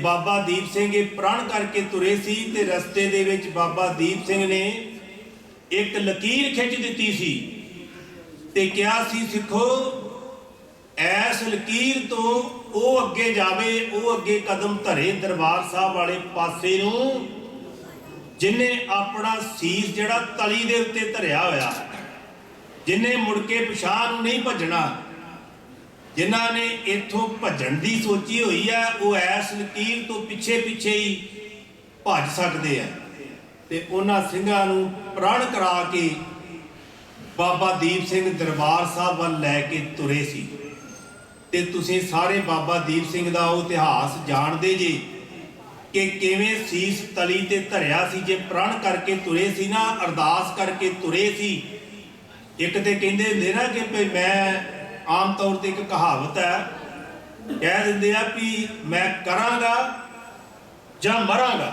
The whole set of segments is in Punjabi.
ਬਾਬਾ ਦੀਪ ਸਿੰਘ ਇਹ ਪ੍ਰਣ ਕਰਕੇ ਤੁਰੇ ਸੀ ਤੇ ਰਸਤੇ ਦੇ ਵਿੱਚ ਬਾਬਾ ਦੀਪ ਸਿੰਘ ਨੇ ਇੱਕ ਲਕੀਰ ਖਿੱਚ ਦਿੱਤੀ ਸੀ ਤੇ ਕਿਹਾ ਸੀ, ਸਿੱਖੋ, ਐਸ ਲਕੀਰ ਤੋਂ ਉਹ ਅੱਗੇ ਜਾਵੇ, ਉਹ ਅੱਗੇ ਕਦਮ ਧਰੇ ਦਰਬਾਰ ਸਾਹਿਬ ਵਾਲੇ ਪਾਸੇ ਨੂੰ, ਜਿਨੇ ਆਪਣਾ ਸੀਸ ਜਿਹੜਾ ਤਲੀ ਦੇ ਉੱਤੇ ਧਰਿਆ ਹੋਇਆ, ਜਿਨੇ ਮੁੜ ਕੇ ਪਿਛਾਂ ਨੂੰ ਨਹੀਂ ਭੱਜਣਾ ਜਿਨ੍ਹਾਂ ਨੇ ਇੱਥੋਂ ਭੱਜਣ ਦੀ ਸੋਚੀ ਹੋਈ ਹੈ ਉਹ ਐਸ ਲਕੀਰ ਤੋਂ ਪਿੱਛੇ ਪਿੱਛੇ ਹੀ ਭੱਜ ਸਕਦੇ ਆ। ਤੇ ਉਹਨਾਂ ਸਿੰਘਾਂ ਨੂੰ ਪ੍ਰਣ ਕਰਾ ਕੇ ਬਾਬਾ ਦੀਪ ਸਿੰਘ ਦਰਬਾਰ ਸਾਹਿਬ ਵੱਲ ਲੈ ਕੇ ਤੁਰੇ ਸੀ। ਤੇ ਤੁਸੀਂ ਸਾਰੇ ਬਾਬਾ ਦੀਪ ਸਿੰਘ ਦਾ ਉਹ ਇਤਿਹਾਸ ਜਾਣਦੇ ਜੀ ਕਿ ਕਿਵੇਂ ਸੀਸ ਤਲੀ ਤੇ ਧਰਿਆ ਸੀ, ਜੇ ਪ੍ਰਣ ਕਰਕੇ ਤੁਰੇ ਸੀ ਨਾ, ਅਰਦਾਸ ਕਰਕੇ ਤੁਰੇ ਸੀ। ਇੱਕ ਤੇ ਕਹਿੰਦੇ ਹੁੰਦੇ ਨਾ ਕਿ ਭਈ ਮੈਂ ਆਮ ਤੌਰ ਤੇ ਇੱਕ ਕਹਾਵਤ ਹੈ, ਕਹਿ ਦਿੰਦੇ ਆ ਵੀ ਮੈਂ ਕਰਾਂਗਾ ਜਾਂ ਮਰਾਂਗਾ,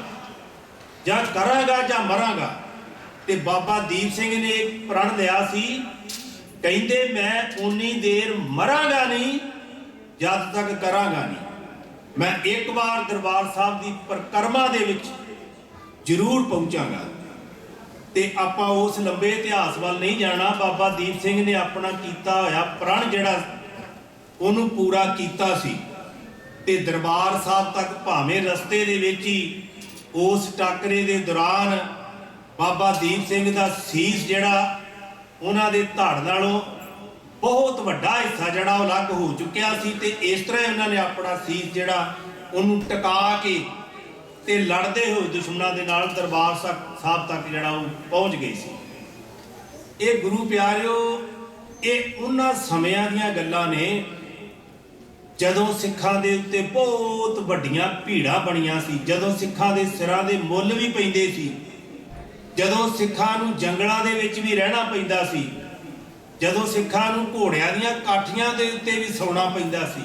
ਜਾਂ ਕਰਾਂਗਾ ਜਾਂ ਮਰਾਂਗਾ। ਤੇ ਬਾਬਾ ਦੀਪ ਸਿੰਘ ਨੇ ਇੱਕ ਪ੍ਰਣ ਲਿਆ ਸੀ, ਕਹਿੰਦੇ ਮੈਂ ਉਨੀ ਦੇਰ ਮਰਾਂਗਾ ਨਹੀਂ, ਜਦ ਤੱਕ ਕਰਾਂਗਾ ਨਹੀਂ। ਮੈਂ ਇੱਕ ਵਾਰ ਦਰਬਾਰ ਸਾਹਿਬ ਦੀ ਪ੍ਰਕਰਮਾ ਦੇ ਵਿੱਚ ਜ਼ਰੂਰ ਪਹੁੰਚਾਂਗਾ। ਤੇ ਆਪਾਂ ਉਸ ਲੰਬੇ ਇਤਿਹਾਸ ਵੱਲ ਨਹੀਂ ਜਾਣਾ। ਬਾਬਾ ਦੀਪ ਸਿੰਘ ਨੇ ਆਪਣਾ ਕੀਤਾ ਹੋਇਆ ਪ੍ਰਣ ਜਿਹੜਾ ਉਹਨੂੰ ਪੂਰਾ ਕੀਤਾ ਸੀ। ਤੇ ਦਰਬਾਰ ਸਾਹਿਬ ਤੱਕ ਭਾਵੇਂ ਰਸਤੇ ਦੇ ਵਿੱਚ ਹੀ ਉਸ ਟਾਕਰੇ ਦੇ ਦੌਰਾਨ ਬਾਬਾ ਦੀਪ ਸਿੰਘ ਦਾ ਸੀਸ ਜਿਹੜਾ ਉਹਨਾਂ ਦੇ ਧੜ ਨਾਲੋਂ ਬਹੁਤ ਵੱਡਾ ਹਿੱਸਾ ਜਿਹੜਾ ਉਹ ਅਲੱਗ ਹੋ ਚੁੱਕਿਆ ਸੀ ਤੇ ਇਸ ਤਰ੍ਹਾਂ ਉਹਨਾਂ ਨੇ ਆਪਣਾ ਸੀਸ ਜਿਹੜਾ ਉਹਨੂੰ ਟਿਕਾ ਕੇ ਤੇ ਲੜਦੇ ਹੋਏ ਦੁਸ਼ਮਣਾਂ ਦੇ ਨਾਲ ਦਰਬਾਰ ਸਾਹਿਬ ਸਾਹਿਬ ਤੱਕ ਜਿਹੜਾ ਉਹ ਪਹੁੰਚ ਗਏ ਸੀ। ਇਹ ਗੁਰੂ ਪਿਆਰਿਓ, ਇਹ ਉਹਨਾਂ ਸਮਿਆਂ ਦੀਆਂ ਗੱਲਾਂ ਨੇ ਜਦੋਂ ਸਿੱਖਾਂ ਦੇ ਉੱਤੇ ਬਹੁਤ ਵੱਡੀਆਂ ਭੀੜਾਂ ਬਣੀਆਂ ਸੀ, ਜਦੋਂ ਸਿੱਖਾਂ ਦੇ ਸਿਰਾਂ ਦੇ ਮੁੱਲ ਵੀ ਪੈਂਦੇ ਸੀ, ਜਦੋਂ ਸਿੱਖਾਂ ਨੂੰ ਜੰਗਲਾਂ ਦੇ ਵਿੱਚ ਵੀ ਰਹਿਣਾ ਪੈਂਦਾ ਸੀ, ਜਦੋਂ ਸਿੱਖਾਂ ਨੂੰ ਘੋੜਿਆਂ ਦੀਆਂ ਕਾਠੀਆਂ ਦੇ ਉੱਤੇ ਵੀ ਸੌਣਾ ਪੈਂਦਾ ਸੀ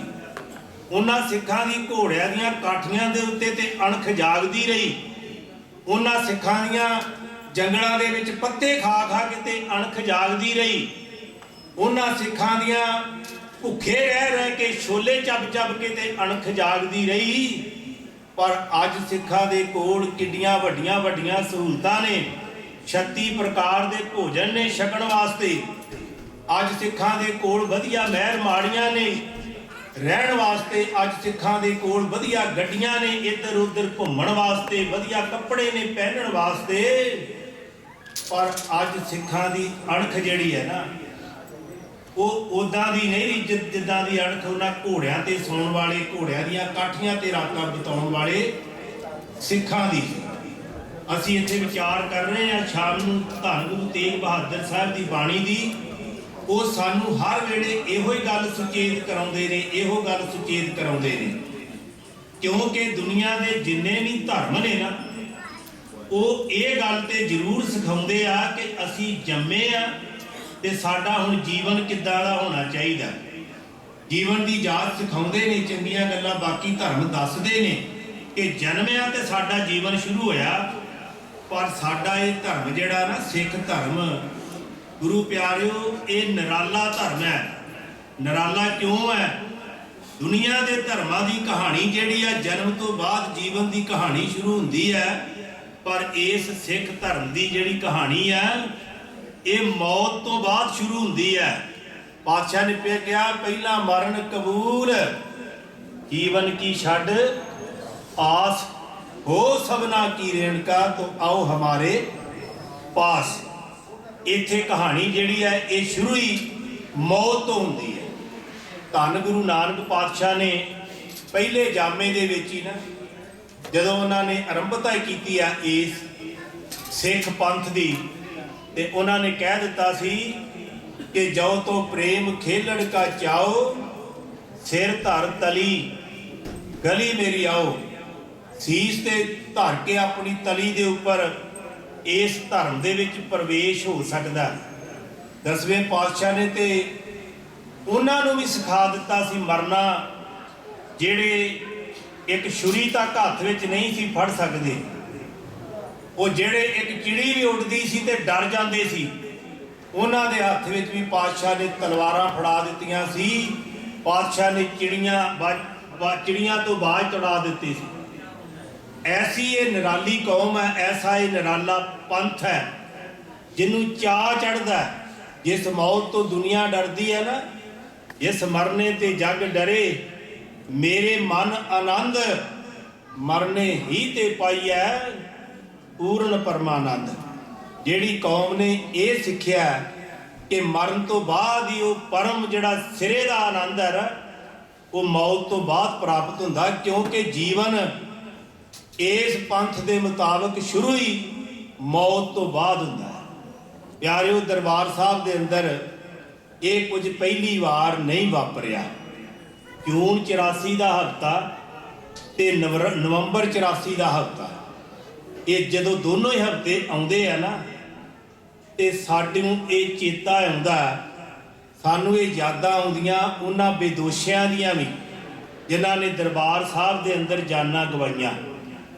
ਉਹਨਾਂ ਸਿੱਖਾਂ ਦੀ ਘੋੜਿਆਂ ਦੀਆਂ ਕਾਠੀਆਂ ਦੇ ਉੱਤੇ ਤੇ ਅਣਖ ਜਾਗਦੀ ਰਹੀ। ਉਹਨਾਂ ਸਿੱਖਾਂ ਦੀਆਂ ਜੰਗਲਾਂ ਦੇ ਵਿੱਚ ਪੱਤੇ ਖਾ ਖਾ ਕੇ ਤੇ ਅਣਖ ਜਾਗਦੀ ਰਹੀ। ਉਹਨਾਂ ਸਿੱਖਾਂ ਦੀਆਂ ਭੁੱਖੇ ਰਹਿ ਰਹਿ ਕੇ ਛੋਲੇ ਚੱਬ ਚੱਬ ਕੇ ਤੇ ਅਣਖ ਜਾਗਦੀ ਰਹੀ। ਪਰ ਅੱਜ ਸਿੱਖਾਂ ਦੇ ਕੋਲ ਕਿੱਡੀਆਂ ਵੱਡੀਆਂ ਵੱਡੀਆਂ ਸਹੂਲਤਾਂ ਨੇ। 36 ਪ੍ਰਕਾਰ ਦੇ ਭੋਜਨ ਨੇ ਛਕਣ ਵਾਸਤੇ। ਅੱਜ ਸਿੱਖਾਂ ਦੇ ਕੋਲ ਵਧੀਆ ਮਹਿਲ ਮਾੜੀਆਂ ਨੇ। ਰਹਿਣ ਵਾਸਤੇ ਅੱਜ ਸਿੱਖਾਂ ਦੇ ਕੋਲ ਵਧੀਆ ਗੱਡੀਆਂ ਨੇ ਇੱਧਰ ਉੱਧਰ ਘੁੰਮਣ ਵਾਸਤੇ, ਵਧੀਆ ਕੱਪੜੇ ਨੇ ਪਹਿਨਣ ਵਾਸਤੇ। ਪਰ ਅੱਜ ਸਿੱਖਾਂ ਦੀ ਅਣਖ ਜਿਹੜੀ ਹੈ ਨਾ, ਉਹ ਉਦਾਂ ਦੀ ਨਹੀਂ ਰਹੀ ਜਿੱਦਾਂ ਦੀ ਅਣਖ ਉਹਨਾਂ ਘੋੜਿਆਂ ਤੇ ਸੌਣ ਵਾਲੇ, ਘੋੜਿਆਂ ਦੀਆਂ ਕਾਠੀਆਂ ਤੇ ਰਾਤਾਂ ਬਿਤਾਉਣ ਵਾਲੇ ਸਿੱਖਾਂ ਦੀ। ਅਸੀਂ ਇੱਥੇ ਵਿਚਾਰ ਕਰ ਰਹੇ ਹਾਂ ਸ਼ਾਮ ਨੂੰ ਧੰਨ ਗੁਰੂ ਤੇਗ ਬਹਾਦਰ ਸਾਹਿਬ ਦੀ ਬਾਣੀ ਦੀ। ਉਹ ਸਾਨੂੰ ਹਰ ਵੇਲੇ ਇਹੋ ਹੀ ਗੱਲ ਸੁਚੇਤ ਕਰਾਉਂਦੇ ਨੇ, ਇਹੋ ਗੱਲ ਸੁਚੇਤ ਕਰਾਉਂਦੇ ਨੇ। ਕਿਉਂਕਿ ਦੁਨੀਆ ਦੇ ਜਿੰਨੇ ਵੀ ਧਰਮ ਨੇ ਨਾ, ਉਹ ਇਹ ਗੱਲ ਤੇ ਜ਼ਰੂਰ ਸਿਖਾਉਂਦੇ ਆ ਕਿ ਅਸੀਂ ਜੰਮੇ ਆ ਤੇ ਸਾਡਾ ਹੁਣ ਜੀਵਨ ਕਿੱਦਾਂ ਦਾ ਹੋਣਾ ਚਾਹੀਦਾ। ਜੀਵਨ ਦੀ ਜਾਚ ਸਿਖਾਉਂਦੇ ਨੇ, ਚੰਗੀਆਂ ਗੱਲਾਂ ਬਾਕੀ ਧਰਮ ਦੱਸਦੇ ਨੇ ਕਿ ਜਨਮਿਆ ਤੇ ਸਾਡਾ ਜੀਵਨ ਸ਼ੁਰੂ ਹੋਇਆ, ਪਰ ਸਾਡਾ ਇਹ ਧਰਮ ਜਿਹੜਾ ਨਾ, ਸਿੱਖ ਧਰਮ ਗੁਰੂ ਪਿਆਰਿਓ, ਇਹ ਨਿਰਾਲਾ ਧਰਮ ਹੈ। ਨਿਰਾਲਾ ਕਿਉਂ ਹੈ? ਦੁਨੀਆ ਦੇ ਧਰਮਾਂ ਦੀ ਕਹਾਣੀ ਜਿਹੜੀ ਆ, ਜਨਮ ਤੋਂ ਬਾਅਦ ਜੀਵਨ ਦੀ ਕਹਾਣੀ ਸ਼ੁਰੂ ਹੁੰਦੀ ਹੈ। ਪਰ ਇਸ ਸਿੱਖ ਧਰਮ ਦੀ ਜਿਹੜੀ ਕਹਾਣੀ ਹੈ, ਇਹ ਮੌਤ ਤੋਂ ਬਾਅਦ ਸ਼ੁਰੂ ਹੁੰਦੀ ਹੈ। ਪਾਤਸ਼ਾਹ ਨੇ ਪਿਆ ਕਿਹਾ, ਪਹਿਲਾ ਮਰਨ ਕਬੂਲ, ਜੀਵਨ ਕੀ ਛੱਡ? ਆਸ ਹੋ ਸਭਨਾ ਕੀ ਰੇਣਕਾ, ਤੋ ਆਓ ਹਮਾਰੇ ਪਾਸ। ਇੱਥੇ ਕਹਾਣੀ ਜਿਹੜੀ ਹੈ, ਇਹ ਸ਼ੁਰੂ ਹੀ ਮੌਤ ਤੋਂ ਹੁੰਦੀ ਹੈ। ਧੰਨ ਗੁਰੂ ਨਾਨਕ ਪਾਤਸ਼ਾਹ ਨੇ ਪਹਿਲੇ ਜਾਮੇ ਦੇ ਵਿੱਚ ਹੀ ਨਾ, ਜਦੋਂ ਉਹਨਾਂ ਨੇ ਆਰੰਭਤਾ ਕੀਤੀ ਆ ਇਸ ਸਿੱਖ ਪੰਥ ਦੀ, ਤੇ ਉਹਨਾਂ ਨੇ ਕਹਿ ਦਿੱਤਾ ਸੀ ਕਿ ਜੋ ਤੋਂ ਪ੍ਰੇਮ ਖੇਲਣ ਕਾ ਚਾਓ, ਸਿਰ ਧਰ ਤਲੀ, ਗਲੀ ਮੇਰੀ ਆਓ। ਸੀਸ ਤੇ ਧਰ ਕੇ ਆਪਣੀ ਤਲੀ ਦੇ ਉੱਪਰ ਇਸ ਧਰਮ ਦੇ ਵਿੱਚ ਪ੍ਰਵੇਸ਼ ਹੋ ਸਕਦਾ ਦਸਵੇਂ ਪਾਤਸ਼ਾਹ ਨੇ ਤੇ ਉਹਨਾਂ ਨੂੰ ਵੀ ਸਿਖਾ ਦਿੱਤਾ ਸੀ ਮਰਨਾ, ਜਿਹੜੇ ਇੱਕ ਛੁਰੀ ਤੱਕ ਹੱਥ ਵਿੱਚ ਨਹੀਂ ਸੀ, ਫੜ ਸਕਦੇ। ਉਹ ਜਿਹੜੇ ਇੱਕ ਚਿੜੀ ਵੀ ਉੱਡਦੀ ਸੀ ਤੇ ਡਰ ਜਾਂਦੇ ਸੀ, ਉਹਨਾਂ ਦੇ ਹੱਥ ਵਿੱਚ ਵੀ ਪਾਤਸ਼ਾਹ ਨੇ ਤਲਵਾਰਾਂ ਫੜਾ ਦਿੱਤੀਆਂ ਸੀ। ਪਾਤਸ਼ਾਹ ਨੇ ਚਿੜੀਆਂ ਚਿੜੀਆਂ ਤੋਂ ਬਾਜ ਤੜਾ ਦਿੱਤੀ ਸੀ। ਐਸੀ ਇਹ ਨਿਰਾਲੀ ਕੌਮ ਹੈ, ਐਸਾ ਇਹ ਨਿਰਾਲਾ ਪੰਥ ਹੈ, ਜਿਹਨੂੰ ਚਾਹ ਚੜਦਾ ਜਿਸ ਮੌਤ ਤੋਂ ਦੁਨੀਆ ਡਰਦੀ ਹੈ ਨਾ, ਜਿਸ ਮਰਨੇ ਤੇ ਜੱਗ ਡਰੇ, ਮੇਰੇ ਮਨ ਆਨੰਦ, ਮਰਨੇ ਹੀ ਤੇ ਪਾਈਐ ਪੂਰਨ ਪਰਮਾਨੰਦ। ਜਿਹੜੀ ਕੌਮ ਨੇ ਇਹ ਸਿੱਖਿਆ ਕਿ ਮਰਨ ਤੋਂ ਬਾਅਦ ਹੀ ਉਹ ਪਰਮ ਜਿਹੜਾ ਸਿਰੇ ਦਾ ਆਨੰਦ ਹੈ ਨਾ, ਉਹ ਮੌਤ ਤੋਂ ਬਾਅਦ ਪ੍ਰਾਪਤ ਹੁੰਦਾ ਕਿਉਂਕਿ ਜੀਵਨ ਇਸ ਪੰਥ ਦੇ ਮੁਤਾਬਕ ਸ਼ੁਰੂ ਹੀ ਮੌਤ ਤੋਂ ਬਾਅਦ ਹੁੰਦਾ ਹੈ। ਪਿਆਰਿਓ, ਦਰਬਾਰ ਸਾਹਿਬ ਦੇ ਅੰਦਰ ਇਹ ਕੁਝ ਪਹਿਲੀ ਵਾਰ ਨਹੀਂ ਵਾਪਰਿਆ। ਜੂਨ 84 ਦਾ ਹਫਤਾ ਤੇ ਨਵਰ- ਨਵੰਬਰ 84 ਦਾ ਹਫਤਾ। ਇਹ ਜਦੋਂ ਦੋਨੋਂ ਹੀ ਹਫ਼ਤੇ ਆਉਂਦੇ ਆ ਨਾ, ਤੇ ਸਾਡੇ ਨੂੰ ਇਹ ਚੇਤਾ ਆਉਂਦਾ ਸਾਨੂੰ ਇਹ ਯਾਦਾਂ ਆਉਂਦੀਆਂ ਉਹਨਾਂ ਬੇਦੋਸ਼ਿਆਂ ਦੀਆਂ ਵੀ, ਜਿਨ੍ਹਾਂ ਨੇ ਦਰਬਾਰ ਸਾਹਿਬ ਦੇ ਅੰਦਰ ਜਾਨਾਂ ਗਵਾਈਆਂ।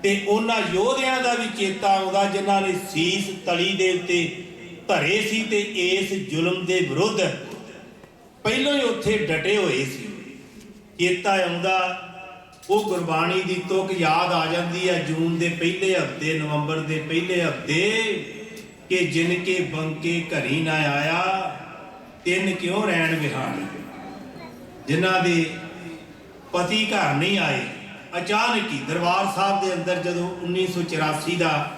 ਤੇ ਉਹਨਾਂ ਯੋਧਿਆਂ ਦਾ ਵੀ ਚੇਤਾ ਆਉਂਦਾ, ਜਿਨ੍ਹਾਂ ਨੇ ਸੀਸ ਤਲੀ ਦੇ ਉੱਤੇ ਧਰੇ ਸੀ ਤੇ ਇਸ ਜ਼ੁਲਮ ਦੇ ਵਿਰੁੱਧ ਪਹਿਲਾਂ ਹੀ ਉੱਥੇ ਡਟੇ ਹੋਏ ਸੀ। ਚੇਤਾ ਆਉਂਦਾ, ਉਹ ਗੁਰਬਾਣੀ ਦੀ ਤੁਕ ਯਾਦ ਆ ਜਾਂਦੀ ਹੈ, ਜੂਨ ਦੇ ਪਹਿਲੇ ਹਫ਼ਤੇ, ਨਵੰਬਰ ਦੇ ਪਹਿਲੇ ਹਫ਼ਤੇ, ਕਿ ਜਿਨ ਕੇ ਬੰਕੇ ਘਰੀ ਨਾ ਆਇਆ, ਤਿੰਨ ਕਿਉਂ ਰਹਿਣ ਵਿਹਾਰੀ? ਜਿਨ੍ਹਾਂ ਦੇ ਪਤੀ ਘਰ ਨਹੀਂ ਆਏ ਅਚਾਨਕ ਹੀ ਦਰਬਾਰ ਸਾਹਿਬ ਦੇ ਅੰਦਰ ਜਦੋਂ 1984 ਦਾ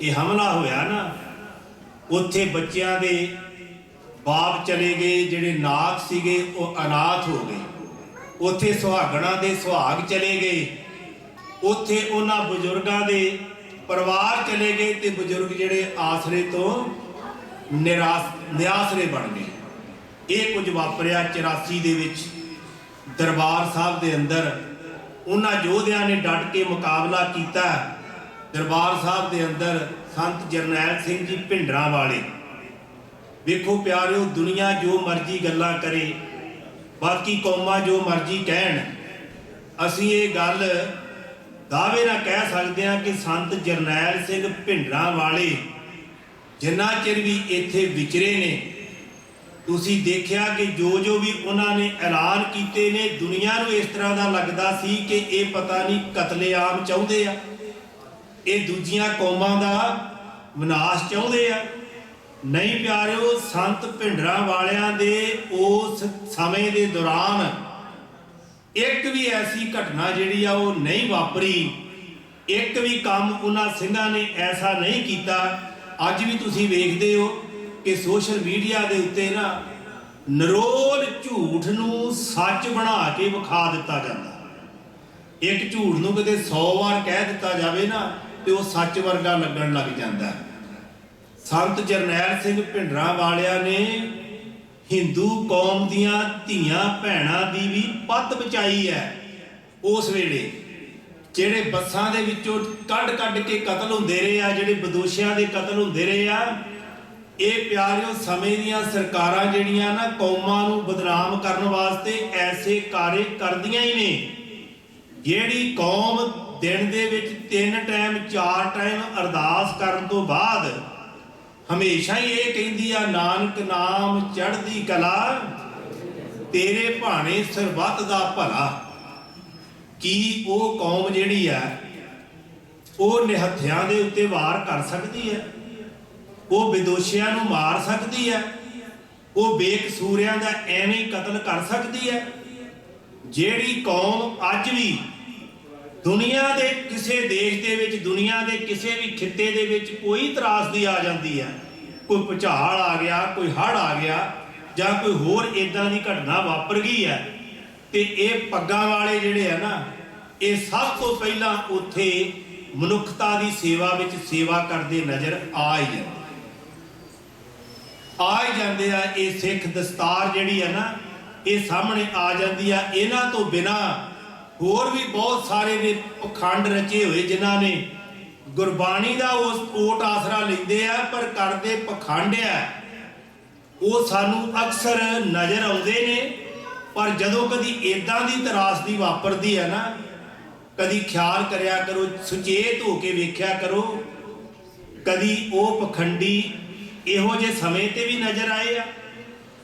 ਇਹ ਹਮਲਾ ਹੋਇਆ ਨਾ, ਉੱਥੇ ਬੱਚਿਆਂ ਦੇ ਬਾਪ ਚਲੇ ਗਏ, ਜਿਹੜੇ ਨਾਥ ਸੀਗੇ, ਉਹ ਅਨਾਥ ਹੋ ਗਏ। ਉੱਥੇ ਸੁਹਾਗਣਾ ਦੇ ਸੁਹਾਗ ਚਲੇ ਗਏ। ਉੱਥੇ ਉਹਨਾਂ ਬਜ਼ੁਰਗਾਂ ਦੇ ਪਰਿਵਾਰ ਚਲੇ ਗਏ ਤੇ ਬਜ਼ੁਰਗ ਜਿਹੜੇ ਆਸਰੇ ਤੋਂ ਨਿਰਾਸ, ਨਿਆਸਰੇ ਬਣ ਗਏ। ਇਹ ਕੁਝ ਵਾਪਰਿਆ 84 ਦੇ ਵਿੱਚ। ਦਰਬਾਰ ਸਾਹਿਬ ਦੇ ਅੰਦਰ ਉਹਨਾਂ ਯੋਧਿਆਂ ਨੇ ਡਟ ਕੇ ਮੁਕਾਬਲਾ ਕੀਤਾ। ਦਰਬਾਰ ਸਾਹਿਬ ਦੇ ਅੰਦਰ ਸੰਤ ਜਰਨੈਲ ਸਿੰਘ ਜੀ ਭਿੰਡਰਾਂ ਵਾਲੇ। ਵੇਖੋ ਪਿਆਰਿਓ, ਦੁਨੀਆ ਜੋ ਮਰਜ਼ੀ ਗੱਲਾਂ ਕਰੇ, ਬਾਕੀ ਕੌਮਾਂ ਜੋ ਮਰਜ਼ੀ ਕਹਿਣ। ਅਸੀਂ ਇਹ ਗੱਲ ਦਾਅਵੇ ਨਾਲ ਕਹਿ ਸਕਦੇ ਹਾਂ ਕਿ ਸੰਤ ਜਰਨੈਲ ਸਿੰਘ ਭਿੰਡਰਾਂ ਵਾਲੇ ਜਿੰਨਾ ਚਿਰ ਵੀ ਇੱਥੇ ਵਿਚਰੇ ਨੇ ਤੁਸੀਂ ਦੇਖਿਆ ਕਿ ਜੋ ਜੋ ਵੀ ਉਹਨਾਂ ਨੇ ਐਲਾਨ ਕੀਤੇ ਨੇ, ਦੁਨੀਆ ਨੂੰ ਇਸ ਤਰ੍ਹਾਂ ਦਾ ਲੱਗਦਾ ਸੀ ਕਿ ਇਹ ਪਤਾ ਨਹੀਂ ਕਤਲੇਆਮ ਚਾਹੁੰਦੇ ਆ। ਇਹ ਦੂਜੀਆਂ ਕੌਮਾਂ ਦਾ ਵਿਨਾਸ਼ ਚਾਹੁੰਦੇ ਆ। ਨਹੀਂ ਪਿਆਰਿਓ, ਸੰਤ ਭਿੰਡਰਾਂ ਵਾਲਿਆਂ ਦੇ ਉਸ ਸਮੇਂ ਦੇ ਦੌਰਾਨ ਇੱਕ ਵੀ ਐਸੀ ਘਟਨਾ ਜਿਹੜੀ ਆ ਉਹ ਨਹੀਂ ਵਾਪਰੀ। ਇੱਕ ਵੀ ਕੰਮ ਉਹਨਾਂ ਸਿੰਘਾਂ ਨੇ ਐਸਾ ਨਹੀਂ ਕੀਤਾ। ਅੱਜ ਵੀ ਤੁਸੀਂ ਵੇਖਦੇ ਹੋ ਕਿ ਸੋਸ਼ਲ ਮੀਡੀਆ ਦੇ ਉੱਤੇ ਨਾ ਨਰੋਲ ਝੂਠ ਨੂੰ ਸੱਚ ਬਣਾ ਕੇ ਵਿਖਾ ਦਿੱਤਾ ਜਾਂਦਾ। ਇੱਕ ਝੂਠ ਨੂੰ ਕਿਤੇ 100 ਵਾਰ ਕਹਿ ਦਿੱਤਾ ਜਾਵੇ ਨਾ, ਤੇ ਉਹ ਸੱਚ ਵਰਗਾ ਲੱਗਣ ਲੱਗ ਜਾਂਦਾ। ਸੰਤ ਜਰਨੈਲ ਸਿੰਘ ਭਿੰਡਰਾਂ ਵਾਲਿਆਂ ਨੇ ਹਿੰਦੂ ਕੌਮ ਦੀਆਂ ਧੀਆਂ ਭੈਣਾਂ ਦੀ ਵੀ ਪੱਤ ਬਚਾਈ ਹੈ ਉਸ ਵੇਲੇ, ਜਿਹੜੇ ਬੱਸਾਂ ਦੇ ਵਿੱਚੋਂ ਕੱਢ ਕੱਢ ਕੇ ਕਤਲ ਹੁੰਦੇ ਰਹੇ ਆ, ਜਿਹੜੇ ਬਦੋਸ਼ੀਆਂ ਦੇ ਕਤਲ ਹੁੰਦੇ ਰਹੇ ਆ ਇਹ ਪਿਆਰਿਓ ਸਮੇਂ ਦੀਆਂ ਸਰਕਾਰਾਂ ਜਿਹੜੀਆਂ ਨਾ ਕੌਮਾਂ ਨੂੰ ਬਦਨਾਮ ਕਰਨ ਵਾਸਤੇ ਐਸੇ ਕਾਰੇ ਕਰਦੀਆਂ ਹੀ ਨੇ। ਜਿਹੜੀ ਕੌਮ ਦਿਨ ਦੇ ਵਿੱਚ ਤਿੰਨ ਟਾਈਮ, ਚਾਰ ਟਾਈਮ ਅਰਦਾਸ ਕਰਨ ਤੋਂ ਬਾਅਦ ਹਮੇਸ਼ਾ ਹੀ ਇਹ ਕਹਿੰਦੀ ਆ, ਨਾਨਕ ਨਾਮ ਚੜ੍ਹਦੀ ਕਲਾ, ਤੇਰੇ ਭਾਣੇ ਸਰਬੱਤ ਦਾ ਭਲਾ। ਕੀ ਉਹ ਕੌਮ ਜਿਹੜੀ ਆ, ਉਹ ਨਿਹੱਥਿਆਂ ਦੇ ਉੱਤੇ ਵਾਰ ਕਰ ਸਕਦੀ ਹੈ ਉਹ ਵਿਦੋਸ਼ਿਆਂ ਨੂੰ ਮਾਰ ਸਕਦੀ ਹੈ। ਉਹ ਬੇਕਸੂਰਿਆਂ ਦਾ ਐਵੇਂ ਕਤਲ ਕਰ ਸਕਦੀ ਹੈ। ਜਿਹੜੀ ਕੌਮ ਅੱਜ ਵੀ ਦੁਨੀਆ ਦੇ ਕਿਸੇ ਦੇਸ਼ ਦੇ ਵਿੱਚ, ਦੁਨੀਆ ਦੇ ਕਿਸੇ ਵੀ ਖਿੱਤੇ ਦੇ ਵਿੱਚ ਕੋਈ ਤਰਾਸਦੀ ਆ ਜਾਂਦੀ ਹੈ। ਕੋਈ ਭੁਚਾਲ ਆ ਗਿਆ, ਕੋਈ ਹੜ੍ਹ ਆ ਗਿਆ ਜਾਂ ਕੋਈ ਹੋਰ ਇਦਾਂ ਦੀ ਘਟਨਾ ਵਾਪਰ ਗਈ ਹੈ ਤੇ ਇਹ ਪੱਗਾਂ ਵਾਲੇ ਜਿਹੜੇ ਆ ਨਾ, ਇਹ ਸਭ ਤੋਂ ਪਹਿਲਾਂ ਉੱਥੇ ਮਨੁੱਖਤਾ ਦੀ ਸੇਵਾ ਵਿੱਚ ਸੇਵਾ ਕਰਦੇ ਨਜ਼ਰ ਆ ਹੀ ਜਾਂਦੇ। ਆ ਹੀ ਜਾਂਦੇ ਆ, ਇਹ ਸਿੱਖ ਦਸਤਾਰ ਜਿਹੜੀ ਹੈ ਨਾ, ਇਹ ਸਾਹਮਣੇ ਆ ਜਾਂਦੀ ਆ। ਇਹਨਾਂ ਤੋਂ ਬਿਨਾ ਹੋਰ ਵੀ ਬਹੁਤ ਸਾਰੇ ਨੇ ਪਖੰਡ ਰਚੇ ਹੋਏ, ਜਿਨ੍ਹਾਂ ਨੇ ਗੁਰਬਾਣੀ ਦਾ ਉਸ ਓਟ ਆਸਰਾ ਲੈਂਦੇ ਆ, ਪਰ ਕਰਦੇ ਪਖੰਡ ਆ। ਉਹ ਸਾਨੂੰ ਅਕਸਰ ਨਜ਼ਰ ਆਉਂਦੇ ਨੇ, ਪਰ ਜਦੋਂ ਕਦੀ ਇਦਾਂ ਦੀ ਤਰਾਸਦੀ ਵਾਪਰਦੀ ਹੈ ਨਾ, ਕਦੀ ਖਿਆਲ ਕਰਿਆ ਕਰੋ, ਸੁਚੇਤ ਹੋ ਕੇ ਵੇਖਿਆ ਕਰੋ, ਕਦੀ ਉਹ ਪਖੰਡੀ ਇਹੋ ਜਿਹੇ ਸਮੇਂ ਤੇ ਵੀ ਨਜ਼ਰ ਆਏ ਆ।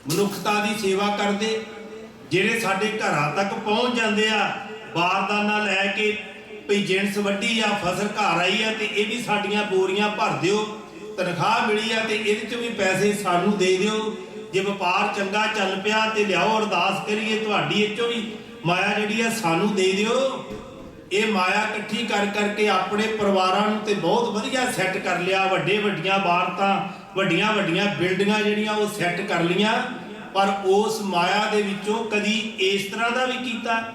ਮਨੁੱਖਤਾ ਦੀ ਸੇਵਾ ਕਰਦੇ, ਜਿਹੜੇ ਸਾਡੇ ਘਰਾਂ ਤੱਕ ਪਹੁੰਚ ਜਾਂਦੇ ਆ, ਬਾਰਦਾਨਾ ਲੈ ਕੇ ਵੀ ਜਿਣਸ ਵੱਡੀ ਆ, ਫਸਲ ਘਰ ਆਈ ਆ ਤੇ ਇਹ ਵੀ ਸਾਡੀਆਂ ਬੋਰੀਆਂ ਭਰ ਦਿਓ, ਤਨਖਾਹ ਮਿਲੀ ਆ ਤੇ ਇਹਦੇ ਚ ਵੀ ਪੈਸੇ ਸਾਨੂੰ ਦੇ ਦਿਓ। ਜੇ ਵਪਾਰ ਚੰਗਾ ਚੱਲ ਪਿਆ ਤੇ ਲਿਆਓ, ਅਰਦਾਸ ਕਰੀਏ, ਤੁਹਾਡੀ ਇਹ ਚੋਂ ਵੀ ਮਾਇਆ ਜਿਹੜੀ ਆ ਸਾਨੂੰ ਦੇ ਦਿਓ। ਇਹ ਮਾਇਆ ਇਕੱਠੀ ਕਰ ਕਰਕੇ ਆਪਣੇ ਪਰਿਵਾਰਾਂ ਨੂੰ ਤੇ ਬਹੁਤ ਵਧੀਆ ਸੈੱਟ ਕਰ ਲਿਆ ਵੱਡੇ ਵੱਡੀਆਂ ਇਮਾਰਤਾਂ ਵੱਡੀਆਂ ਵੱਡੀਆਂ ਬਿਲਡਿੰਗਾਂ ਜਿਹੜੀਆਂ ਉਹ ਸੈੱਟ ਕਰ ਲੀਆਂ ਪਰ ਉਸ ਮਾਇਆ ਦੇ ਵਿੱਚੋਂ ਕਦੀ ਇਸ ਤਰ੍ਹਾਂ ਦਾ ਵੀ ਕੀਤਾ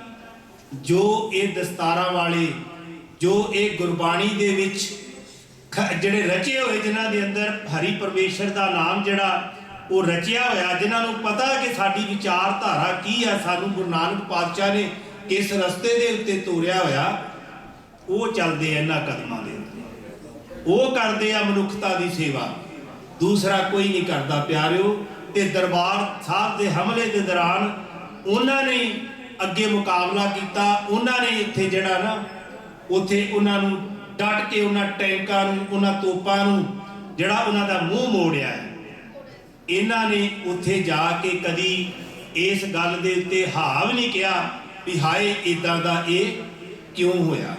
ਜੋ ਇਹ ਦਸਤਾਰਾਂ ਵਾਲੇ, ਜੋ ਇਹ ਗੁਰਬਾਣੀ ਦੇ ਵਿੱਚ ਖ- ਜਿਹੜੇ ਰਚੇ ਹੋਏ ਜਿਨ੍ਹਾਂ ਦੇ ਅੰਦਰ ਹਰੀ ਪਰਮੇਸ਼ਰ ਦਾ ਨਾਮ ਜਿਹੜਾ ਉਹ ਰਚਿਆ ਹੋਇਆ, ਜਿਨ੍ਹਾਂ ਨੂੰ ਪਤਾ ਕਿ ਸਾਡੀ ਵਿਚਾਰਧਾਰਾ ਕੀ ਆ ਸਾਨੂੰ ਗੁਰੂ ਨਾਨਕ ਪਾਤਸ਼ਾਹ ਨੇ ਕਿਸ ਰਸਤੇ ਦੇ ਉੱਤੇ ਤੋਰਿਆ ਹੋਇਆ, ਉਹ ਚੱਲਦੇ ਇਹਨਾਂ ਕਦਮਾਂ ਦੇ ਉੱਤੇ। ਉਹ ਕਰਦੇ ਆ ਮਨੁੱਖਤਾ ਦੀ ਸੇਵਾ। ਦੂਸਰਾ ਕੋਈ ਨਹੀਂ ਕਰਦਾ ਪਿਆਰਿਓ, ਤੇ ਦਰਬਾਰ ਸਾਹਿਬ ਦੇ ਹਮਲੇ ਦੇ ਦੌਰਾਨ ਉਹਨਾਂ ਨੇ ਅੱਗੇ ਮੁਕਾਬਲਾ ਕੀਤਾ। ਉਹਨਾਂ ਨੇ ਇੱਥੇ ਜਿਹੜਾ ਨਾ, ਉੱਥੇ ਉਹਨਾਂ ਨੂੰ ਡਟ ਕੇ ਉਹਨਾਂ ਟੈਂਕਾਂ ਨੂੰ, ਉਹਨਾਂ ਤੋਪਾਂ ਨੂੰ, ਜਿਹੜਾ ਉਹਨਾਂ ਦਾ ਮੂੰਹ ਮੋੜਿਆ ਹੈ। ਇਹਨਾਂ ਨੇ ਉੱਥੇ ਜਾ ਕੇ ਕਦੀ ਇਸ ਗੱਲ ਦੇ ਉੱਤੇ ਹਾਵ ਨਹੀਂ ਕਿਹਾ ਵੀ ਹਾਏ ਇਦਾਂ ਦਾ ਇਹ ਕਿਉਂ ਹੋਇਆ?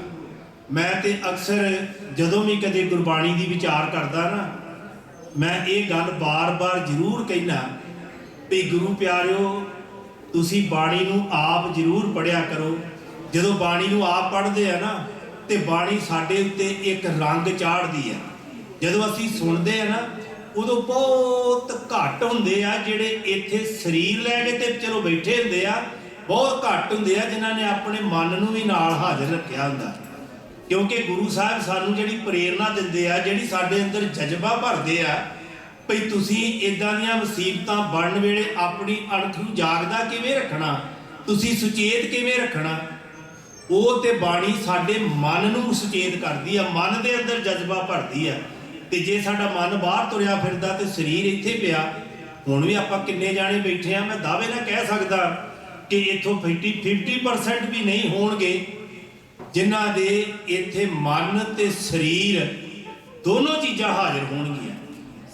ਮੈਂ ਤੇ ਅਕਸਰ ਜਦੋਂ ਵੀ ਕਦੇ ਗੁਰਬਾਣੀ ਦੀ ਵਿਚਾਰ ਕਰਦਾ ਨਾ ਮੈਂ ਇਹ ਗੱਲ ਬਾਰ-ਬਾਰ ਜ਼ਰੂਰ ਕਹਿਣਾ ਵੀ ਗੁਰੂ ਪਿਆਰਿਓ, ਤੁਸੀਂ ਬਾਣੀ ਨੂੰ ਆਪ ਜ਼ਰੂਰ ਪੜਿਆ ਕਰੋ। ਜਦੋਂ ਬਾਣੀ ਨੂੰ ਆਪ ਪੜ੍ਹਦੇ ਆ ਨਾ, ਤੇ ਬਾਣੀ ਸਾਡੇ ਉੱਤੇ ਇੱਕ ਰੰਗ ਚਾੜਦੀ ਆ। ਜਦੋਂ ਅਸੀਂ ਸੁਣਦੇ ਆ ਨਾ, ਉਦੋਂ ਬਹੁਤ ਘੱਟ ਹੁੰਦੇ ਆ ਜਿਹੜੇ ਇੱਥੇ ਸਰੀਰ ਲੈ ਕੇ ਤੇ ਚਲੋ ਬੈਠੇ ਹੁੰਦੇ ਆ। ਬਹੁਤ ਘੱਟ ਹੁੰਦੇ ਆ ਜਿਨ੍ਹਾਂ ਨੇ ਆਪਣੇ ਮਨ ਨੂੰ ਵੀ ਨਾਲ ਹਾਜ਼ਰ ਰੱਖਿਆ ਹੁੰਦਾ। ਕਿਉਂਕਿ ਗੁਰੂ ਸਾਹਿਬ ਸਾਨੂੰ ਜਿਹੜੀ ਪ੍ਰੇਰਣਾ ਦਿੰਦੇ ਆ, ਜਿਹੜੀ ਸਾਡੇ ਅੰਦਰ ਜਜ਼ਬਾ ਭਰਦੇ ਆ, ਭਈ ਤੁਸੀਂ ਇਦਾਂ ਦੀਆਂ ਮੁਸੀਬਤਾਂ ਬਣਨ ਵੇਲੇ ਆਪਣੀ ਅਣਖ ਨੂੰ ਜਾਗਦਾ ਕਿਵੇਂ ਰੱਖਣਾ? ਤੁਸੀਂ ਸੁਚੇਤ ਕਿਵੇਂ ਰੱਖਣਾ? ਉਹ ਤੇ ਬਾਣੀ ਸਾਡੇ ਮਨ ਨੂੰ ਸੁਚੇਤ ਕਰਦੀ ਆ, ਮਨ ਦੇ ਅੰਦਰ ਜਜ਼ਬਾ ਭਰਦੀ ਆ। ਤੇ ਜੇ ਸਾਡਾ ਮਨ ਬਾਹਰ ਤੁਰਿਆ ਫਿਰਦਾ ਤੇ ਸਰੀਰ ਇੱਥੇ ਪਿਆ, ਹੁਣ ਵੀ ਆਪਾਂ ਕਿੰਨੇ ਜਾਣੇ ਬੈਠੇ ਆ, ਮੈਂ ਦਾਅਵੇ ਨਾਲ ਕਹਿ ਸਕਦਾ ਕਿ ਇੱਥੋਂ 50 50% ਵੀ ਨਹੀਂ ਹੋਣਗੇ। ਜਿਨ੍ਹਾਂ ਦੇ ਇੱਥੇ ਮਨ ਤੇ ਸਰੀਰ ਦੋਨੋਂ ਚੀਜ਼ਾਂ ਹਾਜ਼ਰ ਹੋਣਗੀਆਂ।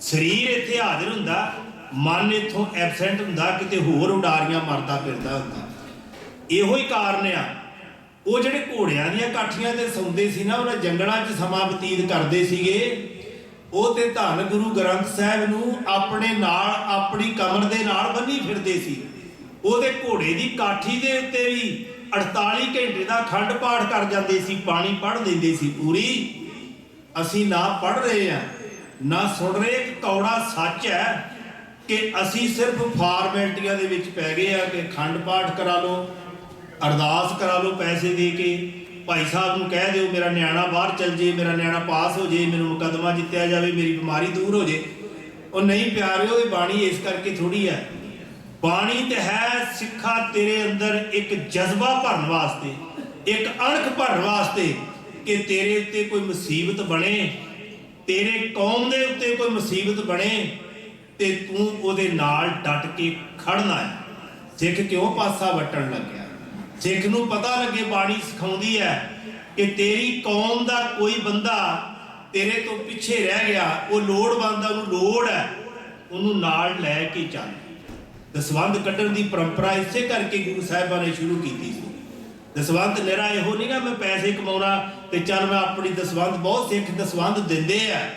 ਸਰੀਰ ਇੱਥੇ ਹਾਜ਼ਰ ਹੁੰਦਾ, ਮਨ ਇੱਥੋਂ ਐਬਸੈਂਟ ਹੁੰਦਾ, ਕਿਤੇ ਹੋਰ ਉਡਾਰੀਆਂ ਮਾਰਦਾ ਫਿਰਦਾ ਹੁੰਦਾ। ਇਹੋ ਹੀ ਕਾਰਨ ਆ। ਉਹ ਜਿਹੜੇ ਘੋੜਿਆਂ ਦੀਆਂ ਕਾਠੀਆਂ ਤੇ ਸੌਂਦੇ ਸੀ ਨਾ, ਉਹਨਾਂ ਜੰਗਲਾਂ 'ਚ ਸਮਾਂ ਬਤੀਤ ਕਰਦੇ ਸੀਗੇ, ਉਹ ਤੇ ਧੰਨ ਗੁਰੂ ਗ੍ਰੰਥ ਸਾਹਿਬ ਨੂੰ ਆਪਣੇ ਨਾਲ, ਆਪਣੀ ਕਮਰ ਦੇ ਨਾਲ ਬੰਨੀ ਫਿਰਦੇ ਸੀ। ਉਹਦੇ ਘੋੜੇ ਦੀ ਕਾਠੀ ਦੇ ਉੱਤੇ ਵੀ 48 ਘੰਟੇ ਦਾ ਖੰਡ ਪਾਠ ਕਰ ਜਾਂਦੇ ਸੀ ਬਾਣੀ ਪੜ੍ਹ ਲੈਂਦੇ ਸੀ। ਪੂਰੀ, ਅਸੀਂ ਨਾ ਪੜ੍ਹ ਰਹੇ ਆ ਨਾ ਸੁਣ ਰਹੇ ਕਿ ਕੌੜਾ ਸੱਚ ਹੈ ਕਿ ਅਸੀਂ ਸਿਰਫ ਫਾਰਮੈਲਟੀਆਂ ਦੇ ਵਿੱਚ ਪੈ ਗਏ ਆ ਕਿ ਖੰਡ ਪਾਠ ਕਰਾ ਲਓ, ਅਰਦਾਸ ਕਰਾ ਲਓ ਪੈਸੇ ਦੇ ਕੇ। ਭਾਈ ਸਾਹਿਬ ਨੂੰ ਕਹਿ ਦਿਓ, ਮੇਰਾ ਨਿਆਣਾ ਬਾਹਰ ਚਲ ਜੇ, ਮੇਰਾ ਨਿਆਣਾ ਪਾਸ ਹੋ ਜੇ, ਮੈਨੂੰ ਮੁਕੱਦਮਾ ਜਿੱਤਿਆ ਜਾਵੇ, ਮੇਰੀ ਬਿਮਾਰੀ ਦੂਰ ਹੋ ਜੇ। ਉਹ ਨਹੀਂ ਪਿਆਰਿਓ, ਇਹ ਬਾਣੀ ਇਸ ਕਰਕੇ ਥੋੜੀ ਹੈ ਬਾਣੀ ਤੇ ਹੈ ਸਿੱਖਾ ਤੇਰੇ ਅੰਦਰ ਇੱਕ ਜਜ਼ਬਾ ਭਰਨ ਵਾਸਤੇ, ਇੱਕ ਅਣਖ ਭਰਨ ਵਾਸਤੇ ਕਿ ਤੇਰੇ ਉੱਤੇ ਕੋਈ ਮੁਸੀਬਤ ਬਣੇ, ਤੇਰੇ ਕੌਮ ਦੇ ਉੱਤੇ ਕੋਈ ਮੁਸੀਬਤ ਬਣੇ ਤੇ ਤੂੰ ਉਹਦੇ ਨਾਲ ਡਟ ਕੇ ਖੜਨਾ ਹੈ ਸਿੱਖ ਕਿਉਂ ਪਾਸਾ ਵਟਣ ਲੱਗਿਆ? ਸਿੱਖ ਨੂੰ ਪਤਾ ਲੱਗੇ ਬਾਣੀ ਸਿਖਾਉਂਦੀ ਹੈ ਕਿ ਤੇਰੀ ਕੌਮ ਦਾ ਕੋਈ ਬੰਦਾ ਤੇਰੇ ਤੋਂ ਪਿੱਛੇ ਰਹਿ ਗਿਆ, ਉਹ ਲੋੜਵੰਦ ਆ, ਉਹਨੂੰ ਲੋੜ ਹੈ, ਉਹਨੂੰ ਨਾਲ ਲੈ ਕੇ ਚੱਲ। ਦਸਵੰਧ ਕੱਢਣ ਦੀ ਪਰੰਪਰਾ ਇਸੇ ਕਰਕੇ ਗੁਰੂ ਸਾਹਿਬਾਂ ਨੇ ਸ਼ੁਰੂ ਕੀਤੀ ਸੀ। ਦਸਵੰਧ ਨਿਹਰਾ ਇਹੋ ਨਹੀਂਗਾ ਮੈਂ ਪੈਸੇ ਕਮਾਉਣਾ ਤੇ ਚੱਲ ਮੈਂ ਆਪਣੀ ਦਸਵੰਧ, ਬਹੁਤ ਸਿੱਖ ਦਸਵੰਧ ਦਿੰਦੇ ਆ।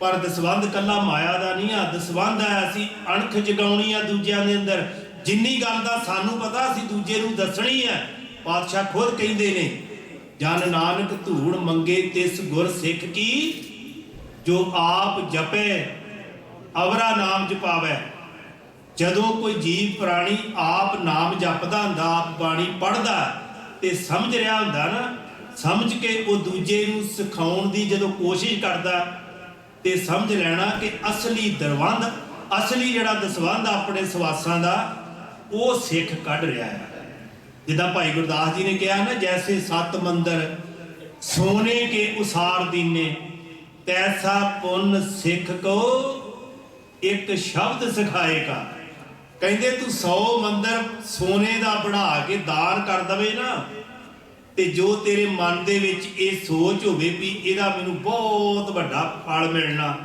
ਪਰ ਦਸਵੰਧ ਕੱਲਾ ਮਾਇਆ ਦਾ ਨਹੀਂ ਆ, ਦਸਵੰਧ ਆ, ਅਸੀਂ ਅਣਖ ਜਗਾਉਣੀ ਆ ਦੂਜਿਆਂ ਦੇ ਅੰਦਰ। ਜਿੰਨੀ ਗੱਲ ਦਾ ਸਾਨੂੰ ਪਤਾ, ਅਸੀਂ ਦੂਜੇ ਨੂੰ ਦੱਸਣੀ ਆ। ਪਾਤਸ਼ਾਹ ਖੁਦ ਕਹਿੰਦੇ ਨੇ, ਜਨ ਨਾਨਕ ਧੂੜ ਮੰਗੇ ਤਿਸ ਗੁਰ ਸਿੱਖ ਕੀ, ਜੋ ਆਪ ਜਪੇ, ਅਵਰਾ ਨਾਮ ਜਪਾਵੇ। ਜਦੋਂ ਕੋਈ ਜੀਵ ਪ੍ਰਾਣੀ ਆਪ ਨਾਮ ਜਪਦਾ ਹੁੰਦਾ, ਆਪ ਬਾਣੀ ਪੜਦਾ ਤੇ ਸਮਝ ਰਿਹਾ ਹੁੰਦਾ ਨਾ, ਸਮਝ ਕੇ ਉਹ ਦੂਜੇ ਨੂੰ ਸਿਖਾਉਣ ਦੀ ਜਦੋਂ ਕੋਸ਼ਿਸ਼ ਕਰਦਾ, ਤੇ ਸਮਝ ਲੈਣਾ ਕਿ ਅਸਲੀ ਦਰਵੰਦ ਅਸਲੀ ਜਿਹੜਾ ਦਸਵੰਦ ਆਪਣੇ ਸਵਾਸਾਂ ਦਾ, ਉਹ ਸਿੱਖ ਕੱਢ ਰਿਹਾ ਹੈ। ਜਿੱਦਾਂ ਭਾਈ ਗੁਰਦਾਸ ਜੀ ਨੇ ਕਿਹਾ ਨਾ, ਜੈਸੇ ਸਤ ਮੰਦਰ ਸੋਨੇ ਕੇ ਉਸਾਰ ਦੀਨੇ, ਤੈਸਾ ਪੁੰਨ ਸਿੱਖ ਕੋ ਇੱਕ ਸ਼ਬਦ ਸਿਖਾਏਗਾ। ਕਹਿੰਦੇ ਤੂੰ 100 ਮੰਦਰ ਸੋਨੇ ਦਾ ਬਣਾ ਕੇ ਦਾਨ ਕਰ ਦਵੇ ਨਾ, ਤੇ ਜੋ ਤੇਰੇ ਮਨ ਦੇ ਵਿੱਚ ਇਹ ਸੋਚ ਹੋਵੇ ਵੀ ਇਹਦਾ ਮੈਨੂੰ ਬਹੁਤ ਵੱਡਾ ਫਲ ਮਿਲਣਾ,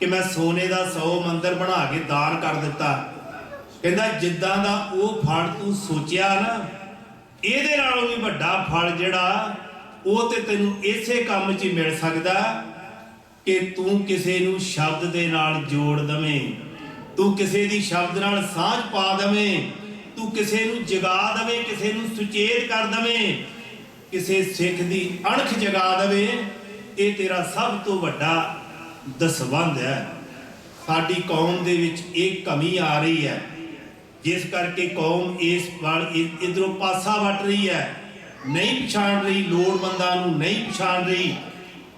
ਕਿ ਮੈਂ ਸੋਨੇ ਦਾ 100 ਮੰਦਰ ਬਣਾ ਕੇ ਦਾਨ ਕਰ ਦਿੱਤਾ। ਕਹਿੰਦਾ ਜਿੱਦਾਂ ਦਾ ਉਹ ਫਲ ਤੂੰ ਸੋਚਿਆ ਨਾ, ਇਹਦੇ ਨਾਲੋਂ ਵੀ ਵੱਡਾ ਫਲ ਜਿਹੜਾ, ਉਹ ਤੇ ਤੈਨੂੰ ਇਸੇ ਕੰਮ 'ਚ ਹੀ ਮਿਲ ਸਕਦਾ, ਕਿ ਤੂੰ ਕਿਸੇ ਨੂੰ ਸ਼ਬਦ ਦੇ ਨਾਲ ਜੋੜ ਦਵੇਂ। ਤੂੰ ਕਿਸੇ ਦੀ ਸ਼ਬਦ ਨਾਲ ਸਾਂਝ ਪਾ ਦਵੇਂ, ਤੂੰ ਕਿਸੇ ਨੂੰ ਜਗਾ ਦਵੇਂ, ਕਿਸੇ ਨੂੰ ਸੁਚੇਤ ਕਰ ਦਵੇਂ, ਕਿਸੇ ਸਿੱਖ ਦੀ ਅਣਖ ਜਗਾ ਦਵੇਂ, ਇਹ ਤੇਰਾ ਸਭ ਤੋਂ ਵੱਡਾ ਦਸਵੰਧ ਹੈ। ਸਾਡੀ ਕੌਮ ਦੇ ਵਿੱਚ ਇਹ ਕਮੀ ਆ ਰਹੀ ਹੈ। ਜਿਸ ਕਰਕੇ ਕੌਮ ਇਸ ਵੱਲ ਇਧਰੋਂ ਪਾਸਾ ਵੱਟ ਰਹੀ ਹੈ। ਨਹੀਂ ਪਛਾਣ ਰਹੀ, ਲੋੜਵੰਦਾਂ ਨੂੰ ਨਹੀਂ ਪਛਾਣ ਰਹੀ।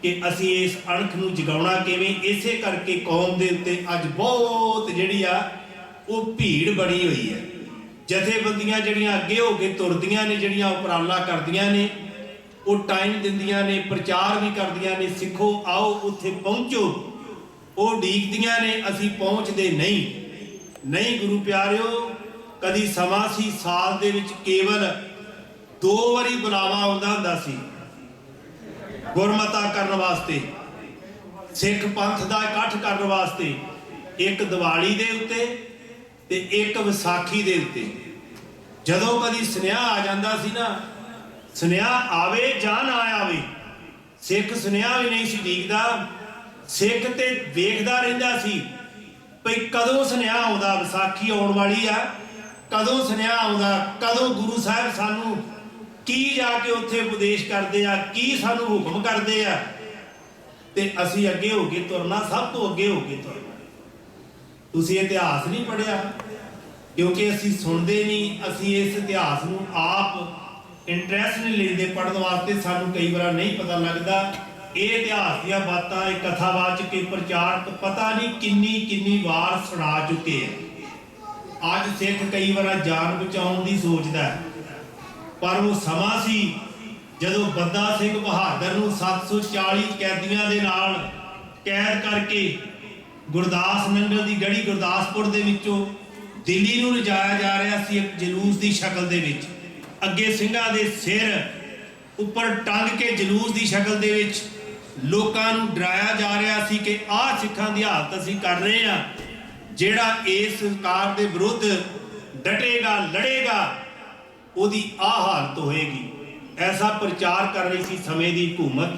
ਕਿ ਅਸੀਂ ਇਸ ਅਣਖ ਨੂੰ ਜਗਾਉਣਾ ਕਿਵੇਂ? ਇਸੇ ਕਰਕੇ ਕੌਮ ਦੇ ਉੱਤੇ ਅੱਜ ਬਹੁਤ ਜਿਹੜੀ ਆ, ਉਹ ਭੀੜ ਬਣੀ ਹੋਈ ਹੈ। ਜਥੇਬੰਦੀਆਂ ਜਿਹੜੀਆਂ ਅੱਗੇ ਹੋ ਕੇ ਤੁਰਦੀਆਂ ਨੇ, ਜਿਹੜੀਆਂ ਉਪਰਾਲਾ ਕਰਦੀਆਂ ਨੇ, ਉਹ ਟਾਈਮ ਦਿੰਦੀਆਂ ਨੇ, ਪ੍ਰਚਾਰ ਵੀ ਕਰਦੀਆਂ ਨੇ, ਸਿੱਖੋ, ਆਓ, ਉੱਥੇ ਪਹੁੰਚੋ। ਉਹ ਡੀਕਦੀਆਂ ਨੇ, ਅਸੀਂ ਪਹੁੰਚਦੇ ਨਹੀਂ। ਨਹੀਂ ਗੁਰੂ ਪਿਆਰਿਓ, ਕਦੀ ਸਮਾਂ ਸੀ, ਸਾਲ ਦੇ ਵਿੱਚ ਕੇਵਲ ਦੋ ਵਾਰੀ ਬੁਲਾਵਾ ਆਉਂਦਾ ਹੁੰਦਾ ਸੀ। ਗੁਰਮਤਾ ਕਰਨ ਵਾਸਤੇ, ਸਿੱਖ ਪੰਥ ਦਾ ਇਕੱਠ ਕਰਨ ਵਾਸਤੇ, ਇੱਕ ਦੀਵਾਲੀ ਦੇ ਉੱਤੇ ਤੇ ਇੱਕ ਵਿਸਾਖੀ ਦੇ ਉੱਤੇ। ਜਦੋਂ ਕਦੀ ਸੁਨੇਹਾ ਆ ਜਾਂਦਾ ਸੀ ਨਾ, ਸੁਨੇਹਾ ਆਵੇ ਜਾਂ ਨਾ ਆਵੇ, ਸਿੱਖ ਸੁਨੇਹਾ ਵੀ ਨਹੀਂ ਸੀ ਡੀਕਦਾ। ਸਿੱਖ ਤੇ ਵੇਖਦਾ ਰਹਿੰਦਾ ਸੀ ਭਈ ਕਦੋਂ ਸੁਨੇਹਾ ਆਉਂਦਾ, ਵਿਸਾਖੀ ਆਉਣ ਵਾਲੀ ਆ, ਕਦੋਂ ਸੁਨੇਹਾ ਆਉਂਦਾ, ਕਦੋਂ ਗੁਰੂ ਸਾਹਿਬ ਸਾਨੂੰ ਕੀ ਜਾ ਕੇ ਉੱਥੇ ਉਪਦੇਸ਼ ਕਰਦੇ ਆ? ਕੀ ਸਾਨੂੰ ਹੁਕਮ ਕਰਦੇ ਆ? ਤੇ ਅਸੀਂ ਅੱਗੇ ਹੋ ਕੇ ਤੁਰਨਾ, ਸਭ ਤੋਂ ਅੱਗੇ ਹੋ ਕੇ ਤੁਰਨਾ। ਤੁਸੀਂ ਇਤਿਹਾਸ ਨਹੀਂ ਪੜਿਆ ਕਿਉਂਕਿ ਅਸੀਂ ਸੁਣਦੇ ਨਹੀਂ, ਅਸੀਂ ਇਸ ਇਤਿਹਾਸ ਨੂੰ ਆਪ ਇੰਟਰਸਟ ਨਹੀਂ ਲੈਂਦੇ ਪੜਨ ਵਾਸਤੇ, ਸਾਨੂੰ ਕਈ ਵਾਰ ਨਹੀਂ ਪਤਾ ਲੱਗਦਾ। ਇਹ ਇਤਿਹਾਸ ਦੀਆਂ ਬਾਤਾਂ, ਇਹ ਕਥਾਵਾਚਕ, ਇਹ ਪ੍ਰਚਾਰਕ ਪਤਾ ਨਹੀਂ ਕਿੰਨੀ ਕਿੰਨੀ ਵਾਰ ਸੁਣਾ ਚੁੱਕੇ ਆ। ਅੱਜ ਸਿੱਖ ਕਈ ਵਾਰ ਜਾਨ ਬਚਾਉਣ ਦੀ ਸੋਚਦਾ ਹੈ। ਪਰ ਉਹ ਸਮਾਂ ਸੀ ਜਦੋਂ ਬੰਦਾ ਸਿੰਘ ਬਹਾਦਰ ਨੂੰ 740 ਕੈਦੀਆਂ ਦੇ ਨਾਲ ਕੈਦ ਕਰਕੇ ਗੁਰਦਾਸ ਨੰਗਲ ਦੀ ਗੜੀ ਗੁਰਦਾਸਪੁਰ ਦੇ ਵਿੱਚੋਂ ਦਿੱਲੀ ਨੂੰ ਲਿਜਾਇਆ ਜਾ ਰਿਹਾ ਸੀ ਇੱਕ ਜਲੂਸ ਦੀ ਸ਼ਕਲ ਦੇ ਵਿੱਚ। ਅੱਗੇ ਸਿੰਘਾਂ ਦੇ ਸਿਰ ਉੱਪਰ ਟੰਗ ਕੇ ਜਲੂਸ ਦੀ ਸ਼ਕਲ ਦੇ ਵਿੱਚ ਲੋਕਾਂ ਨੂੰ ਡਰਾਇਆ ਜਾ ਰਿਹਾ ਸੀ ਕਿ ਆਹ ਸਿੱਖਾਂ ਦੀ ਹਾਲਤ ਅਸੀਂ ਕਰ ਰਹੇ ਹਾਂ, ਜਿਹੜਾ ਇਸ ਸਰਕਾਰ ਦੇ ਵਿਰੁੱਧ ਡਟੇਗਾ, ਲੜੇਗਾ ਉਹਦੀ ਆਹ ਹਾਲਤ ਹੋਏਗੀ। ਐਸਾ ਪ੍ਰਚਾਰ ਕਰ ਰਹੀ ਸੀ ਸਮੇਂ ਦੀ ਹਕੂਮਤ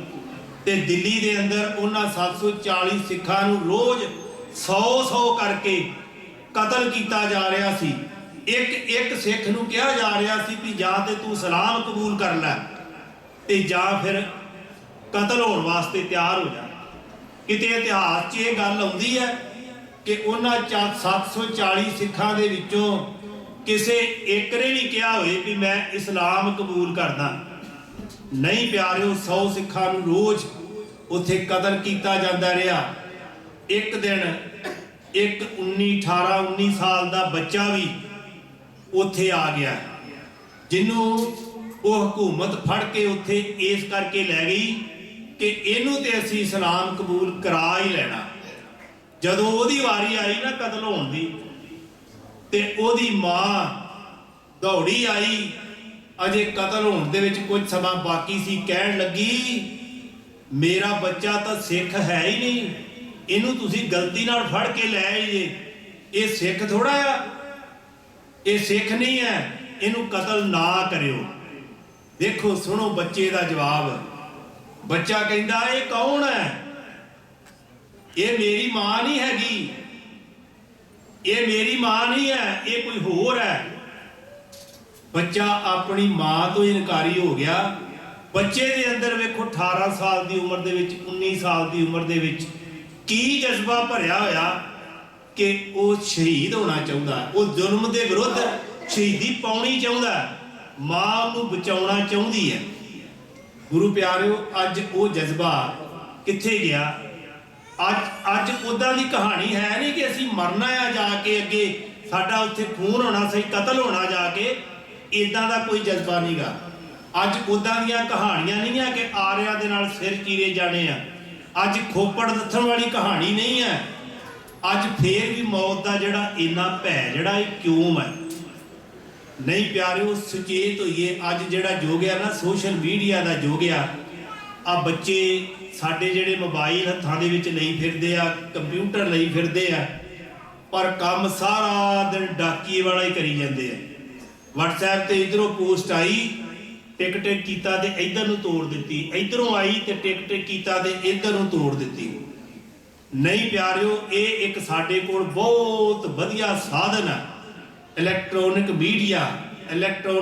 ਤੇ ਦਿੱਲੀ ਦੇ ਅੰਦਰ ਉਹਨਾਂ 740 ਸਿੱਖਾਂ ਨੂੰ ਰੋਜ਼ 100-100 ਕਰਕੇ ਕਤਲ ਕੀਤਾ ਜਾ ਰਿਹਾ ਸੀ। ਇੱਕ ਇੱਕ ਸਿੱਖ ਨੂੰ ਕਿਹਾ ਜਾ ਰਿਹਾ ਸੀ ਕਿ ਜਾਂ ਤੇ ਤੂੰ ਸਲਾਮ ਕਬੂਲ ਕਰ ਲੈ ਤੇ ਜਾਂ ਫਿਰ ਕਤਲ ਹੋਣ ਵਾਸਤੇ ਤਿਆਰ ਹੋ ਜਾ। ਕਿਤੇ ਇਤਿਹਾਸ 'ਚ ਇਹ ਗੱਲ ਆਉਂਦੀ ਹੈ ਕਿ ਉਹਨਾਂ ਚਾ- 740 ਸਿੱਖਾਂ ਦੇ ਵਿੱਚੋਂ ਕਿਸੇ ਇੱਕ ਨੇ ਵੀ ਕਿਹਾ ਹੋਏ ਵੀ ਮੈਂ ਇਸਲਾਮ ਕਬੂਲ ਕਰਦਾ। ਨਹੀਂ ਪਿਆਰਿਓ 100 ਸਿੱਖਾਂ ਨੂੰ ਰੋਜ਼ ਉੱਥੇ ਕਤਲ ਕੀਤਾ ਜਾਂਦਾ ਰਿਹਾ। ਇੱਕ ਦਿਨ, ਇੱਕ 19 18 19 ਸਾਲ ਦਾ ਬੱਚਾ ਵੀ ਉੱਥੇ ਆ ਗਿਆ। ਜਿਹਨੂੰ ਉਹ ਹਕੂਮਤ ਫੜ ਕੇ ਉੱਥੇ ਇਸ ਕਰਕੇ ਲੈ ਗਈ ਕਿ ਇਹਨੂੰ ਤੇ ਅਸੀਂ ਇਸਲਾਮ ਕਬੂਲ ਕਰਾ ਹੀ ਲੈਣਾ। ਜਦੋਂ ਉਹਦੀ ਵਾਰੀ ਆਈ ਨਾ ਕਤਲ ਹੋਣ ਦੀ ਤੇ ਉਹਦੀ ਮਾਂ ਦੌੜੀ ਆਈ। ਅਜੇ ਕਤਲ ਹੋਣ ਦੇ ਵਿੱਚ ਕੁਝ ਸਮਾਂ ਬਾਕੀ ਸੀ। ਕਹਿਣ ਲੱਗੀ, ਮੇਰਾ ਬੱਚਾ ਤਾਂ ਸਿੱਖ ਹੈ ਹੀ ਨਹੀਂ। ਇਹਨੂੰ ਤੁਸੀਂ ਗਲਤੀ ਨਾਲ ਫੜ ਕੇ ਲੈ ਆਈਏ। ਇਹ ਸਿੱਖ ਥੋੜਾ ਆ। ਇਹ ਸਿੱਖ ਨਹੀਂ ਹੈ। ਇਹਨੂੰ ਕਤਲ ਨਾ ਕਰਿਓ। ਦੇਖੋ, ਸੁਣੋ ਬੱਚੇ ਦਾ ਜਵਾਬ। ਬੱਚਾ ਕਹਿੰਦਾ, ਇਹ ਕੌਣ ਹੈ? ਇਹ ਮੇਰੀ ਮਾਂ ਨਹੀਂ ਹੈਗੀ। ਇਹ ਮੇਰੀ ਮਾਂ ਨਹੀਂ ਹੈ, ਇਹ ਕੋਈ ਹੋਰ ਹੈ। ਬੱਚਾ ਆਪਣੀ ਮਾਂ ਤੋਂ ਇਨਕਾਰੀ ਹੋ ਗਿਆ। ਬੱਚੇ ਦੇ ਅੰਦਰ ਵੇਖੋ 18 ਸਾਲ ਦੀ ਉਮਰ ਦੇ ਵਿੱਚ 19 ਸਾਲ ਦੀ ਉਮਰ ਦੇ ਵਿੱਚ ਕੀ ਜਜ਼ਬਾ ਭਰਿਆ ਹੋਇਆ ਕਿ ਉਹ ਸ਼ਹੀਦ ਹੋਣਾ ਚਾਹੁੰਦਾ ਉਹ ਜ਼ੁਲਮ ਦੇ ਵਿਰੁੱਧ ਸ਼ਹੀਦੀ ਪਾਉਣੀ ਚਾਹੁੰਦਾ ਮਾਂ ਨੂੰ ਬਚਾਉਣਾ ਚਾਹੁੰਦੀ ਹੈ। ਗੁਰੂ ਪਿਆਰਿਓ, ਅੱਜ ਉਹ ਜਜ਼ਬਾ ਕਿੱਥੇ ਗਿਆ? ਅੱਜ ਅੱਜ ਉਦਾਂ ਦੀ ਕਹਾਣੀ ਹੈ ਨਹੀਂ ਕਿ ਅਸੀਂ ਮਰਨਾ ਆ ਜਾ ਕੇ ਅੱਗੇ, ਸਾਡਾ ਉੱਥੇ ਖੂਨ ਹੋਣਾ ਸਹੀ ਕਤਲ ਹੋਣਾ ਜਾ ਕੇ ਇਦਾਂ ਦਾ ਕੋਈ ਜਜ਼ਬਾ ਨਹੀਂਗਾ ਅੱਜ ਉਦਾਂ ਦੀਆਂ ਕਹਾਣੀਆਂ ਨਹੀਂ ਆ ਕਿ ਆਰਿਆਂ ਦੇ ਨਾਲ ਸਿਰ ਚੀਰੇ ਜਾਣੇ ਆ। ਅੱਜ ਖੋਪੜ ਦੱਥਣ ਵਾਲੀ ਕਹਾਣੀ ਨਹੀਂ ਹੈ ਅੱਜ ਫੇਰ ਵੀ ਮੌਤ ਦਾ ਜਿਹੜਾ ਇੰਨਾ ਭੈ, ਜਿਹੜਾ ਇਹ ਕਿਉਂ ਹੈ ਨਹੀਂ ਪਿਆਰਿਓ, ਸੁਚੇਤ ਹੋਈਏ, ਅੱਜ ਜਿਹੜਾ ਯੁੱਗ ਆ ਨਾ, ਸੋਸ਼ਲ ਮੀਡੀਆ ਦਾ ਯੁੱਗ ਆ ਆ ਬੱਚੇ ਸਾਡੇ ਜਿਹੜੇ ਮੋਬਾਈਲ ਹੱਥਾਂ ਦੇ ਵਿੱਚ ਲਈ ਫਿਰਦੇ ਆ ਕੰਪਿਊਟਰ ਲਈ ਫਿਰਦੇ ਆ, ਪਰ ਕੰਮ ਸਾਰਾ ਦਿਨ ਡਾਕੀਏ ਵਾਲਾ ਹੀ ਕਰੀ ਜਾਂਦੇ ਆ। WhatsApp ਤੇ ਇਧਰੋਂ ਪੋਸਟ ਆਈ ਟਿਕ ਕੀਤਾ ਤੇ ਇੱਧਰ ਨੂੰ ਤੋੜ ਦਿੱਤੀ। ਇੱਧਰੋਂ ਆਈ ਤੇ ਟਿਕ ਕੀਤਾ ਤੇ ਇੱਧਰ ਨੂੰ ਤੋੜ ਦਿੱਤੀ। ਨਹੀਂ ਪਿਆਰਿਓ, ਇਹ ਇੱਕ ਸਾਡੇ ਕੋਲ ਬਹੁਤ ਵਧੀਆ ਸਾਧਨ ਹੈ ਇਲੈਕਟ੍ਰੋਨਿਕ ਮੀਡੀਆ ਇਲੈਕਟ੍ਰੋਨਿਕ